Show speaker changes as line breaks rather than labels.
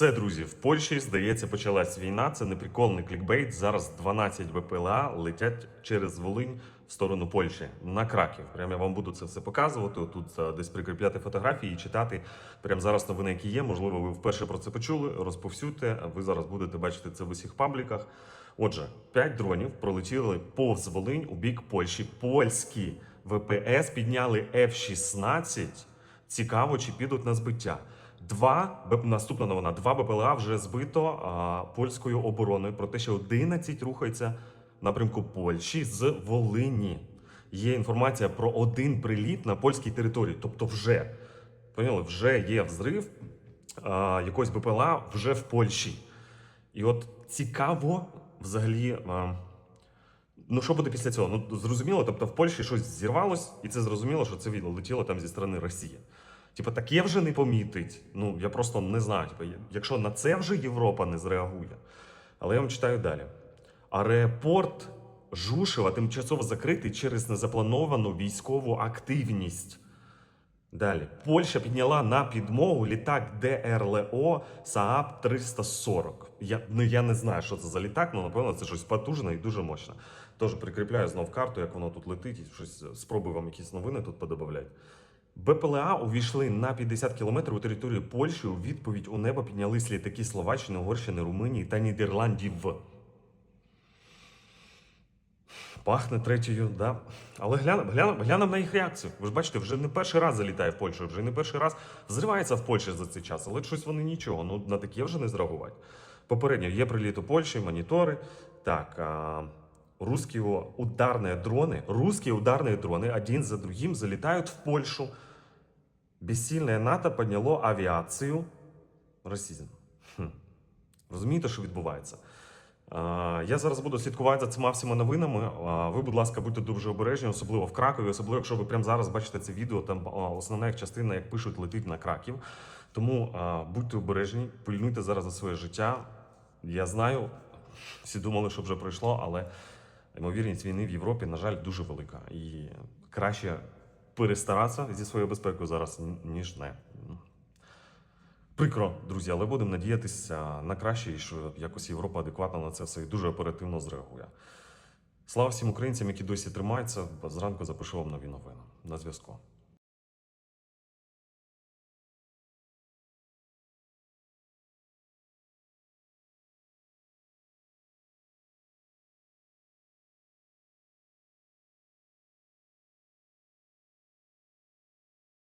Все, друзі, в Польщі, здається, почалась війна. Це не прикольний клікбейт. Зараз 12 БПЛА летять через Волинь в сторону Польщі на Краків. Прямо я вам буду це все показувати. Тут е, десь прикріпляти фотографії і читати. Прямо зараз новини, які є. Можливо, ви вперше про це почули. Розповсюдьте. Ви зараз будете бачити це в усіх пабліках. Отже, 5 дронів пролетіли повз Волинь у бік Польщі. Польські ВПС підняли F-16. Цікаво, чи підуть на збиття. Два наступна новина. Два БПЛА вже збито а, польською обороною про те, що 11 рухається напрямку Польщі з Волині. Є інформація про один приліт на польській території. Тобто, вже поняли, вже є взрив а, якогось БПЛА вже в Польщі. І от цікаво взагалі. А, Ну, що буде після цього? Ну, зрозуміло, тобто в Польщі щось зірвалось, і це зрозуміло, що це відлетіло там зі сторони Росії. Типу, таке вже не помітить. Ну, я просто не знаю. Типу, якщо на це вже Європа не зреагує. Але я вам читаю далі. Аеропорт Жушева тимчасово закритий через незаплановану військову активність. Далі. Польща підняла на підмогу літак ДРЛО СААП 340. Я, ну, я не знаю, що це за літак, але напевно це щось потужне і дуже мощне. Тож прикріпляю знов карту, як воно тут летить, і щось спробую вам якісь новини тут подобавляти. БПЛА увійшли на 50 кілометрів у територію Польщі. У відповідь у небо піднялись літаки Словаччини, Угорщини, Румунії та Нідерландів. Пахне третьою, да. Але глянемо глянемо глянемо на їх реакцію. Ви ж бачите, вже не перший раз залітає в Польщу, вже не перший раз взривається в Польщі за цей час, але щось вони нічого. Ну на таке вже не зреагувати. Попередньо є приліт у Польщі, монітори. Так, а, русські ударні дрони, русські ударні дрони один за другим залітають в Польщу. Бессильное НАТО підняло авіацію. Расизм. Хм. Розумієте, що відбувається? А, Я зараз буду слідкувати за цими всіма новинами. Ви, будь ласка, будьте дуже обережні, особливо в Кракові, особливо, якщо ви прямо зараз бачите це відео, там основна їх частина, як пишуть, летить на Краків. Тому будьте обережні, пильнуйте зараз за своє життя. Я знаю, всі думали, що вже пройшло, але ймовірність війни в Європі, на жаль, дуже велика. І краще перестаратися зі своєю безпекою зараз, ніж не. Прикро, друзі, але будемо надіятися на краще і що якось Європа адекватно на це все і дуже оперативно зреагує. Слава всім українцям, які досі тримаються. Зранку запишу вам нові новини. На зв'язку.